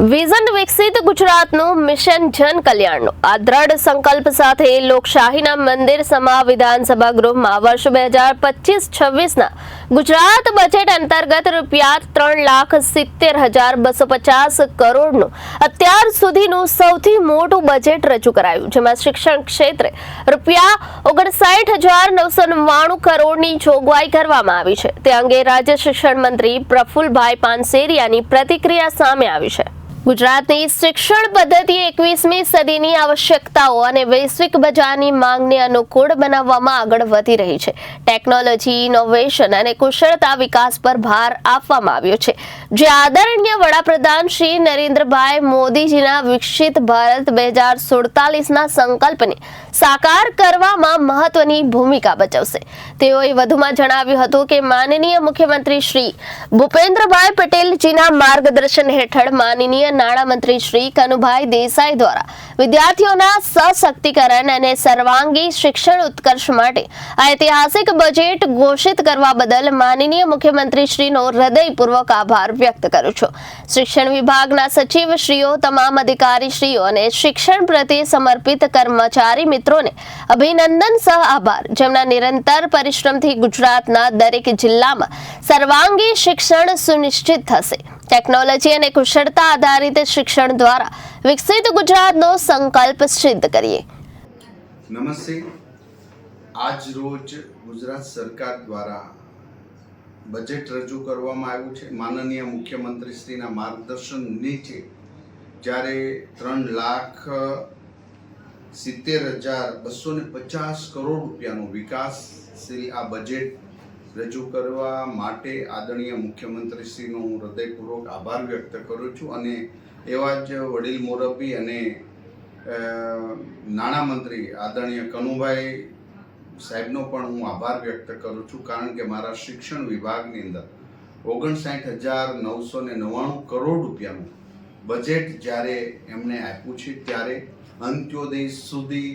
Vision વિકસિત ગુજરાતનું mission જન કલ્યાણનું આ દ્રઢ સંકલ્પ સાથે લોકશાહીના મંદિર સમા વિધાનસભા ગૃહમાં વર્ષ બે હજાર પચીસ છવ્વીસના ગુજરાત બજેટ અંતર્ગત રૂપિયા ત્રણ લાખ સિત્તેર હજાર બસો પચાસ કરોડનું અત્યાર સુધીનું સૌથી મોટું બજેટ રજૂ કરાયું, જેમાં શિક્ષણ ક્ષેત્રે રૂપિયા ઓગણસાઠ હજાર નવસો નવ્વાણું કરોડની જોગવાઈ કરવામાં આવી છે. તે અંગે રાજ્ય શિક્ષણ મંત્રી પ્રફુલભાઈ પાનસેરિયાની પ્રતિક્રિયા સામે આવી છે. ગુજરાતની શિક્ષણ પદ્ધતિ એકવીસમી સદીની આવશ્યકતાઓ અને વૈશ્વિક બજારની માંગને અનુકૂળ બનાવવામાં આગળ વધી રહી છે. ટેકનોલોજી, ઇનોવેશન અને કુશળતા વિકાસ પર ભાર આપવામાં આવ્યો છે. જે આદરણીય વડાપ્રધાન શ્રી નરેન્દ્રભાઈ મોદીજીના વિકસિત ભારત બે હજાર સુડતાલીસના સંકલ્પને સાકાર કરવામાં મહત્વની ભૂમિકા ભજવશે. તેઓએ વધુમાં જણાવ્યું હતું કે માનનીય મુખ્યમંત્રી શ્રી ભૂપેન્દ્રભાઈ પટેલજીના માર્ગદર્શન હેઠળ માનનીય નાણામંત્રી શ્રી કનુભાઈ દેસાઈ દ્વારા વિદ્યાર્થીઓના સશક્તિકરણ અને સર્વાંગી શિક્ષણ ઉત્કર્ષ માટે ઐતિહાસિક બજેટ ઘોષિત કરવા બદલ માનનીય મુખ્યમંત્રી શ્રીનો હૃદયપૂર્વક આભાર વ્યક્ત કરું છું. શિક્ષણ વિભાગના સચિવ શ્રીઓ તમામ અધિકારી શ્રીઓ અને શિક્ષણ પ્રત્યે સમર્પિત કર્મચારી મિત્રોને અભિનંદન સહ આભાર. જેમના નિરંતર પરિશ્રમથી ગુજરાતના દરેક જિલ્લામાં સર્વાંગી શિક્ષણ સુનિશ્ચિત થશે. ટેકનોલોજી અને કુશળતા આધારિત શિક્ષણ દ્વારા વિકસિત ગુજરાતનો સંકલ્પ સિદ્ધ કરીએ. નમસ્તે. આજ રોજ ગુજરાત સરકાર દ્વારા બજેટ રજૂ કરવામાં આવ્યું છે. માનનીય મુખ્યમંત્રીશ્રીના માર્ગદર્શન નીચે જ્યારે ત્રણ લાખ સિત્તેર હજાર બસો ને પચાસ કરોડ રૂપિયાનું વિકાસશીલ આ બજેટ રજૂ કરવા માટે આદરણીય મુખ્યમંત્રી શ્રીનો હું હૃદયપૂર્વક આભાર વ્યક્ત કરું છું અને એવા જ વડીલ મોરબી અને નાણામંત્રી આદરણીય કનુભાઈ સાહેબનો પણ હું આભાર વ્યક્ત કરું છું કારણ કે મારા શિક્ષણ વિભાગની અંદર ઓગણસાઠ હજાર નવસો ને નવ્વાણું કરોડ રૂપિયાનું બજેટ જ્યારે એમણે આપ્યું છે ત્યારે અંત્યોદય સુધી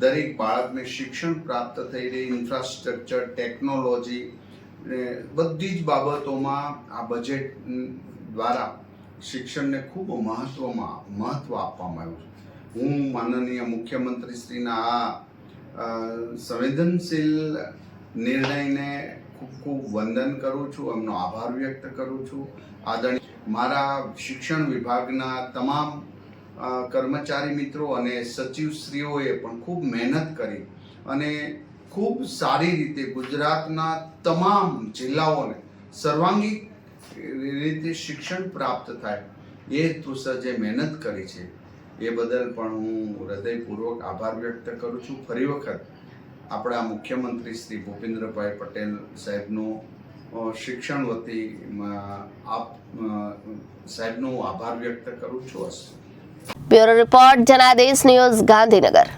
દરેક બાળકને શિક્ષણ પ્રાપ્ત થઈ રહી ઇન્ફ્રાસ્ટ્રક્ચર ટેકનોલોજી બધી જ બાબતોમાં આ બજેટ દ્વારા શિક્ષણને ખૂબ મહત્વમાં, મહત્વ આપવામાં આવ્યું છે. હું માનનીય મુખ્યમંત્રી શ્રીના આ સંવેદનશીલ નિર્ણયને ખૂબ ખૂબ વંદન કરું છું, એમનો આભાર વ્યક્ત કરું છું. આદરણીય મારા શિક્ષણ વિભાગના તમામ કર્મચારી મિત્રો અને સચિવશ્રીઓએ પણ ખૂબ મહેનત કરી અને ખૂબ સારી રીતે ગુજરાતના તમામ જિલ્લાઓને સર્વાંગી રીતે શિક્ષણ પ્રાપ્ત થાય એ જે મહેનત કરી છે. એ બદલ પણ હું હૃદયપૂર્વક આભાર વ્યક્ત કરું છું. ફરી વખત આપણા મુખ્યમંત્રી શ્રી ભૂપેન્દ્રભાઈ પટેલ સાહેબનો શિક્ષણ વતી આપ સાહેબનો આભાર વ્યક્ત કરું છું. Bureau report Janadesh news Gandhinagar.